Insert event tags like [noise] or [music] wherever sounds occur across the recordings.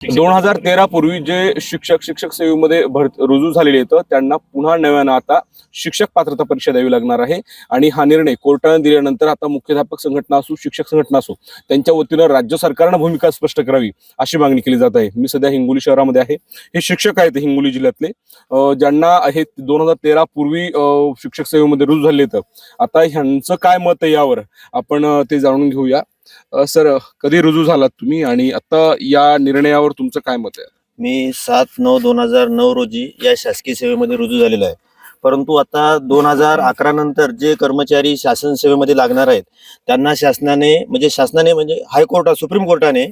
दोन हजार तेरा पूर्वी जे शिक्षक शिक्षक सेवेमध्ये भर रुजू झालेले आहेत त्यांना पुन्हा नव्यानं आता शिक्षक पात्रता परीक्षा द्यावी लागणार आहे. आणि हा निर्णय कोर्टाने दिल्यानंतर आता मुख्याध्यापक संघटना असो शिक्षक संघटना असो त्यांच्या वतीनं राज्य सरकारनं भूमिका स्पष्ट करावी अशी मागणी केली जात आहे. मी सध्या हिंगोली शहरामध्ये आहे. हे शिक्षक आहेत हिंगोली जिल्ह्यातले. ज्यांना हे दोन हजार तेरा पूर्वी शिक्षक सेवेमध्ये रुजू झाले आहेत. आता ह्यांचं काय मत आहे यावर आपण ते जाणून घेऊया. सर कधी रुजू झालात तुम्ही? आणि आता या निर्णयावर तुमचं काय मत आहे? मी सात नऊ दोन हजार नऊ रोजी या शासकीय सेवेमध्ये रुजू झालेलो आहे. परंतु आता दोन हजार अकरा नंतर जे कर्मचारी शासन सेवेमध्ये लागणार आहेत त्यांना शासनाने म्हणजे शासनाने म्हणजे हायकोर्टा सुप्रीम कोर्टाने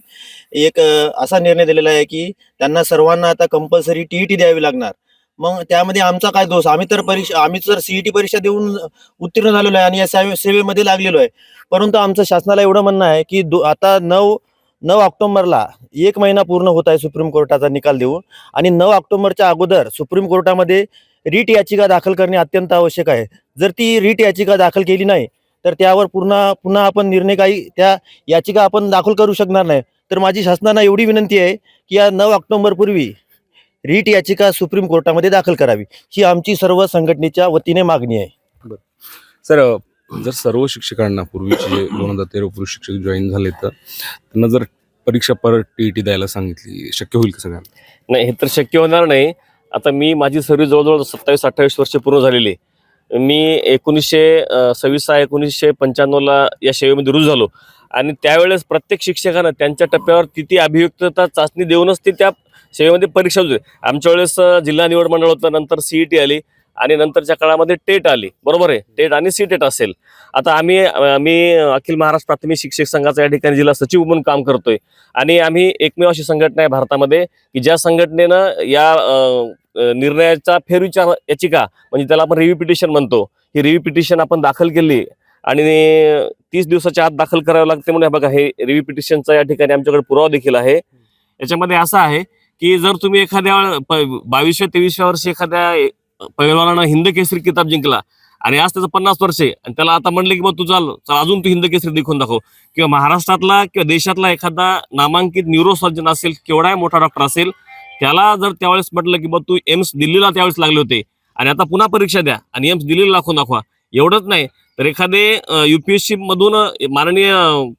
एक असा निर्णय दिलेला आहे की त्यांना सर्वांना आता कंपल्सरी टी ई टी द्यावी लागणार. मग त्यामध्ये आमचा काय दोष? आम्ही तर परीक्षा आम्ही तर सीईटी परीक्षा देऊन उत्तीर्ण झालेलो आहे आणि या सेवे सेवेमध्ये लागलेलो आहे. परंतु आमचं शासनाला एवढं म्हणणं आहे की दो आता नऊ नऊ ऑक्टोबरला एक महिना पूर्ण होत आहे सुप्रीम कोर्टाचा निकाल देऊन आणि नऊ ऑक्टोबरच्या अगोदर सुप्रीम कोर्टामध्ये रीट याचिका दाखल करणे अत्यंत आवश्यक आहे. जर ती रीट याचिका दाखल केली नाही तर त्यावर पुन्हा पुन्हा आपण निर्णय काही त्या याचिका आपण दाखल करू शकणार नाही. तर माझी शासनाला एवढी विनंती आहे की या नऊ ऑक्टोबरपूर्वी रीट याचिका सुप्रीम कोर्टामध्ये दाखल करावी. ही आमची सर्व संघटनेच्या वतीने मागणी आहे. सर जर सर्व शिक्षकांना पूर्वीचे जे दोन हजार तेरा पूर्वी शिक्षक जॉईन झाले तर त्यांना जर परीक्षा परत टीईटी द्यायला सांगितली शक्य होईल का सगळ्यांना? नाही हे तर शक्य होणार नाही. आता मी माझी सर्व्हिस जवळजवळ सत्तावीस अठ्ठावीस वर्ष पूर्ण झालेली आहे. मी एकोणीसशे अं, सव्वीस सहा एकोणीसशे पंच्याण्णवला या सेवेमध्ये रुजू झालो. आणि त्यावेळेस प्रत्येक शिक्षकानं त्यांच्या टप्प्यावर तिथे अभियुक्तता चाचणी देऊनच ते त्या सेवेमध्ये परीक्षा होते आमच्या वेळेस जिल्हा निवड मंडळ होतं नंतर सीईटी आली आणि नंतरच्या काळामध्ये टेट आली. बरोबर आहे? टेट आणि सी टेट असेल. आता आम्ही आम्ही अखिल महाराष्ट्र प्राथमिक शिक्षक संघाचा या ठिकाणी जिल्हा सचिव म्हणून काम करतोय. आणि आम्ही एकमेव अशी संघटना आहे भारतामध्ये की ज्या संघटनेनं या निर्णयाचा फेरविचार याचिका म्हणजे त्याला आपण रिव्ह्यू पिटिशन म्हणतो. ही रिव्ह्यू पिटिशन आपण दाखल केली. आणि तीस दिवसाच्या आत दाखल करावं लागते म्हणून बघा हे रिव्ह्यू पिटिशनचा या ठिकाणी आमच्याकडे पुरावा देखील आहे. याच्यामध्ये असं आहे की जर तुम्ही एखाद्या वेळ- तेवीसशे तेवीसव्या वर्षी एखाद्या पैलवानानं हिंद केसरी किताब जिंकला आणि आज त्याचं पन्नास वर्ष आहे आणि त्याला आता म्हणलं की मग तू चाल चल अजून तू हिंद केसरी देखून दाखव. किंवा महाराष्ट्रातला किंवा देशातला एखादा नामांकित न्यूरोसर्जन असेल केवढा मोठा डॉक्टर असेल त्याला जर त्यावेळेस म्हटलं की बा तू एम्स दिल्लीला त्यावेळेस लागले होते आणि आता पुन्हा परीक्षा द्या आणि एम्स दिल्लीला दाखवून दाखवा. एवढंच नाही. तर एखादे युपीएससी मधून माननीय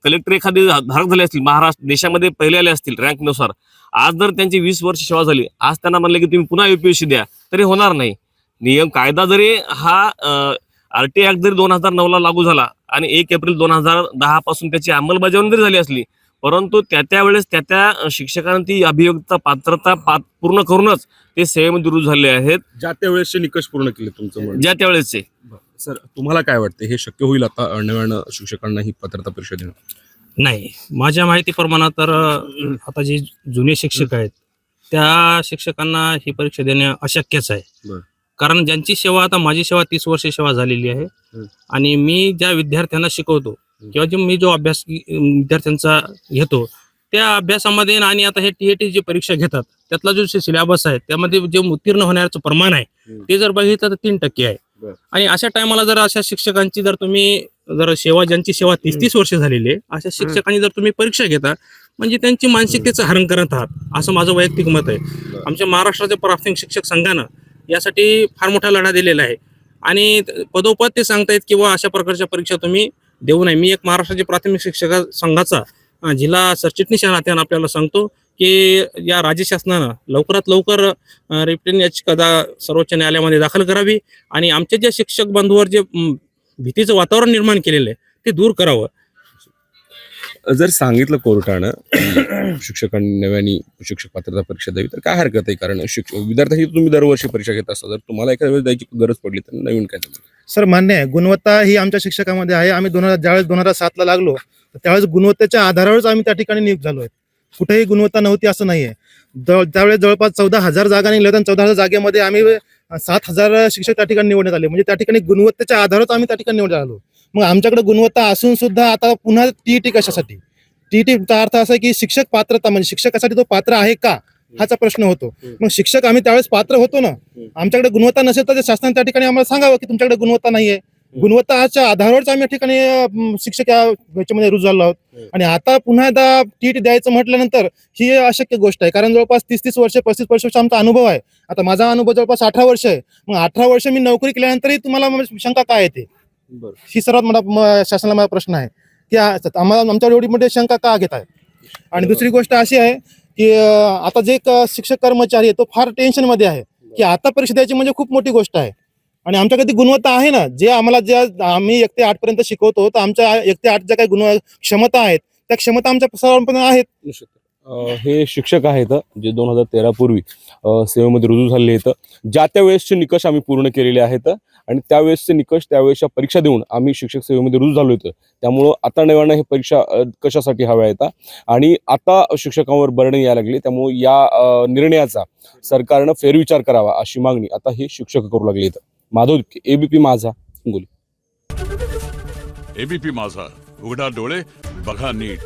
कलेक्टर एखादे धारक झाले असतील महाराष्ट्र देशामध्ये पहिले आले असतील रँकनुसार आज जर त्यांची वीस वर्ष सेवा झाली आज त्यांना म्हणलं की तुम्ही पुन्हा युपीएससी द्या तरी होणार नाही. नियम कायदा जरी हा आरटी ऍक्ट जरी दोन हजार नऊला लागू झाला आणि एक एप्रिल दोन हजार दहा पासून त्याची अंमलबजावणी जरी झाली असली परंतु त्या त्या वेळेस त्या त्या शिक्षकांना ती अभियोगिता पात्रता पूर्ण करूनच ते सेवेमध्ये रुजू झाले आहेत. ज्या त्या वेळेसचे निकष पूर्ण केले तुमचं ज्या त्यावेळेसचे. सर तुम्हाला काय वाटतं हे शक्य होईल आता नव्यानं शिक्षकांना ही पात्रता परीक्षा देणं नाही माझ्या माहितीप्रमाणे तर आता जे जुने शिक्षक आहेत त्या शिक्षकांना ही परीक्षा देणे अशक्यच आहे. कारण ज्यांची सेवा आता माझी सेवा तीस वर्ष सेवा झालेली आहे. आणि मी ज्या विद्यार्थ्यांना शिकवतो. किंवा जे मी जो अभ्यास विद्यार्थ्यांचा घेतो त्या अभ्यासामध्ये आणि आता हे टीएटी जी परीक्षा घेतात त्यातला जो सिलेबस आहे त्यामध्ये जे उत्तीर्ण होण्याचं प्रमाण आहे. ते जर बघितलं तर तीन टक्के आहे. आणि अशा टायमाला जर अशा शिक्षकांची जर तुम्ही जर सेवा ज्यांची सेवा तीस तीस वर्ष झालेली आहे अशा शिक्षकांनी जर तुम्ही परीक्षा घेता म्हणजे त्यांची मानसिकतेचं हरण करत आहात असं माझं वैयक्तिक मत आहे. आमच्या महाराष्ट्राच्या प्राथमिक शिक्षक संघानं यासाठी फार मोठा लढा दिलेला आहे. आणि पदोपद ते सांगतायत किंवा अशा प्रकारच्या परीक्षा तुम्ही देऊ नये. मी एक महाराष्ट्राच्या प्राथमिक शिक्षक संघाचा जिल्हा सरचिटणीस या नात्यानं आपल्याला सांगतो की या राज्य शासनानं लवकरात लवकर रिप्टेन याचिका दा सर्वोच्च न्यायालयामध्ये दाखल करावी आणि आमचे जे शिक्षक बंधूवर जे भीतीचं वातावरण निर्माण केलेलं आहे ते दूर करावं. जर सांगितलं कोर्टानं [clears throat] शिक्षकांनी नव्याने शिक्षक पात्रता परीक्षा द्यावी तर काय हरकत आहे? कारण शिक्षक विद्यार्थ्यांची तुम्ही दरवर्षी परीक्षा घेत असता जर तुम्हाला एखाद्या वेळेस द्यायची गरज पडली तर नवीन काय सर मान्य आहे गुणवत्ता ही आमच्या शिक्षकामध्ये आहे. आम्ही दोन हजार ज्यावेळेस दोन हजार सातला लागलो तर त्यावेळेस गुणवत्तेच्या आधारावरच आम्ही त्या ठिकाणी नियुक्त झालो आहे. कुठेही गुणवत्ता नव्हती असं नाही आहे त्यावेळेस जवळपास चौदा हजार जागा निघल्या होत्या चौदा हजार जागेमध्ये आम्ही सात हजार शिक्षक त्या ठिकाणी निवडण्यात आले. म्हणजे त्या ठिकाणी गुणवत्तेच्या आधारावर आम्ही त्या ठिकाणी निवड झालो मग आमच्याकडे गुणवत्ता असून सुद्धा आता पुन्हा टीईटी कशासाठी? टीईटीचा अर्थ असा की शिक्षक पात्रता म्हणजे शिक्षकासाठी तो पात्र आहे का? हाचा प्रश्न होतो. मग शिक्षक आम्ही त्यावेळेस पात्र होतो ना? आमच्याकडे गुणवत्ता नसेल तर शासनाने त्या ठिकाणी आम्हाला सांगावं की तुमच्याकडे गुणवत्ता नाहीये. गुणवत्ताच्या आधारावरच आम्ही या ठिकाणी शिक्षक या याच्यामध्ये रुजू झालो आहोत. आणि आता पुन्हा एकदा टीटी द्यायचं म्हटल्यानंतर ही अशक्य गोष्ट आहे. कारण जवळपास तीस तीस वर्ष पस्तीस वर्ष आमचा अनुभव आहे. आता माझा अनुभव जवळपास अठरा वर्ष आहे. मग अठरा वर्ष मी नोकरी केल्यानंतरही तुम्हाला शंका काय येते? ही सर्वात मोठा शासनाला माझा प्रश्न आहे. की आम्हाला आमच्यावर एवढी मोठी शंका का घेत आहे? आणि दुसरी गोष्ट अशी आहे की आता जे शिक्षक कर्मचारी आहे तो फार टेन्शनमध्ये आहे. की आता परीक्षा द्यायची म्हणजे खूप मोठी गोष्ट आहे. आणि आमच्याकडे ती गुणवत्ता आहे ना जे आम्हाला ज्या आम्ही एक ते आठ पर्यंत शिकवतो तर आमच्या एक ते आठ ज्या काही गुण क्षमता आहेत त्या क्षमता आमच्या सर्वपणे आहेत. हे शिक्षक आहेत जे दोन हजार तेरा पूर्वी सेवेमध्ये रुजू झालेले आहेत. ज्या त्या वेळेसचे निकष आम्ही पूर्ण केलेले आहेत आणि त्यावेळेसचे निकष त्यावेळेसच्या परीक्षा देऊन आम्ही शिक्षक सेवेमध्ये रुजू झालो होतो. त्यामुळं आता नव्यानं हे परीक्षा कशासाठी हव्या आहेत? आणि आता शिक्षकांवर बरणे यायला लागले त्यामुळे या निर्णयाचा सरकारनं फेरविचार करावा अशी मागणी आता हे शिक्षक करू लागले आहेत. माधव एबीपी माझा. हिंगोली एबीपी माझा. उघडा डोळे बघा नीट.